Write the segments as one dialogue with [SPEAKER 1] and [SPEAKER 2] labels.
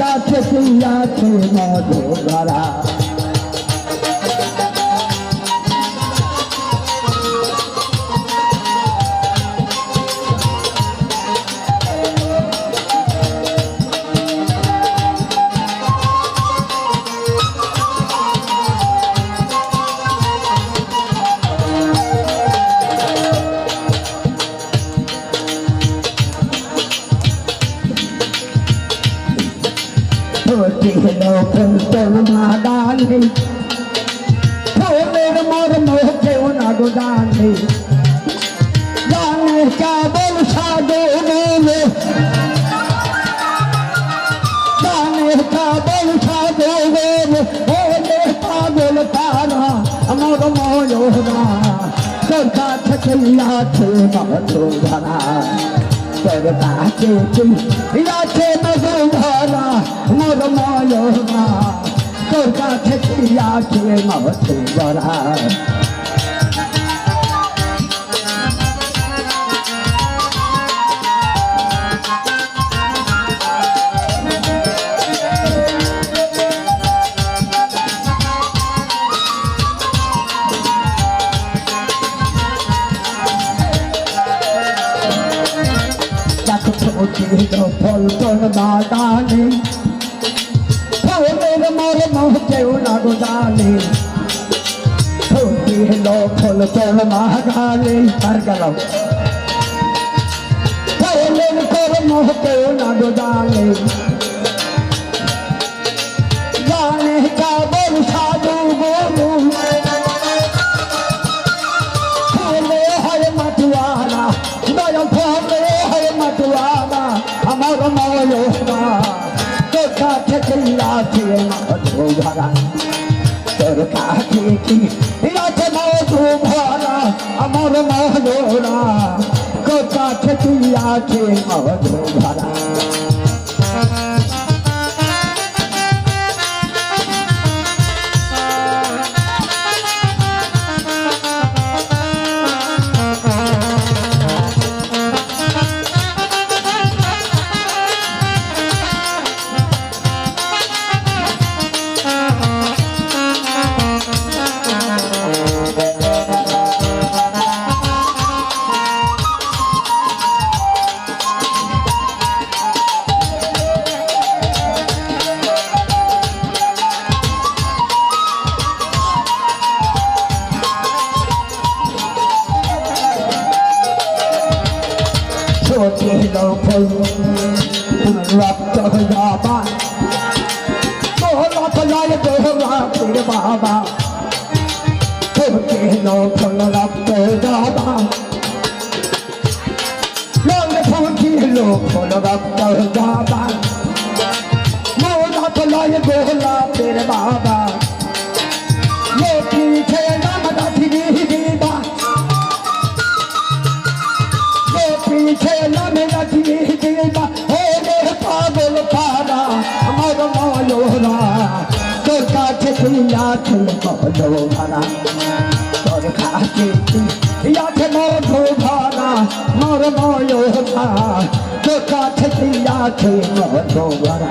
[SPEAKER 1] কাছে তুই আছে মধুরা মাদানি ফুলের মর্ম কেউ না গোদানি জানে কেবল সাধু বলে জানে কেবল সাধু বলে ওলে পাগল তারা আমার ময়না তোর কাছে আছে মধুরা তোর কাছে আছে মধুরা মোর ময়না তোর কাছে মধুরা দেখো ছোটিল ফল তোর বাগানে। ফলের গোদানে ছোটিল ফল তোর বাগানে আর গেল ফলের কর্ম কেউ না গোদানে জানে কেবল সাধু বলু ফলে হয় মাতুয়ারা দয়া ফলে হয় মাতুয়ারা আমার ময়না তোর কাছে আছে মধু ভরা তোর কাছে কি? আছে মধু ভরা আমার তোর কাছে তুই আছে মধু দাও ফল রক্ত বাবা দোহলা ফলায় দোহলা পীর বাবা কেন ফল রক্ত বাবা লাল ফুটিল ফল রক্ত বাবা দোহলা ফলায় দোহলা পীর বাবা লোকি খেলা তুই আছে মধু ভরা। তোর তুই আছে মধু ভরা। মর ময়োরা তোর কাছে তুই আছে মধু ভরা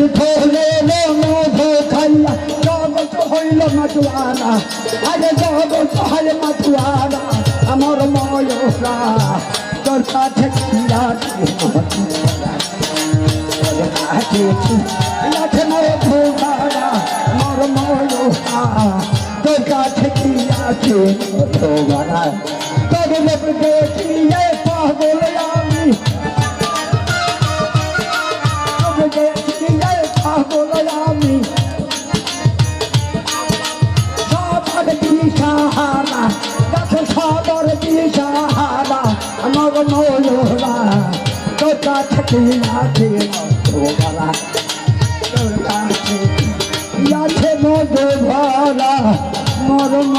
[SPEAKER 1] সেই ফলের মধু খাইয়া জগৎ হইল মাতুয়ারা আরে জগৎ হয় মাতুয়ারা আমার ময়রা তোর কাছে কি আছে মোর ময়ূরা তোর কাছে কি আছে তোর লোক দেখিয়ে আমার ময়ূরা তোর আছে ভোগারা তোর আছে মোর ভরা মোর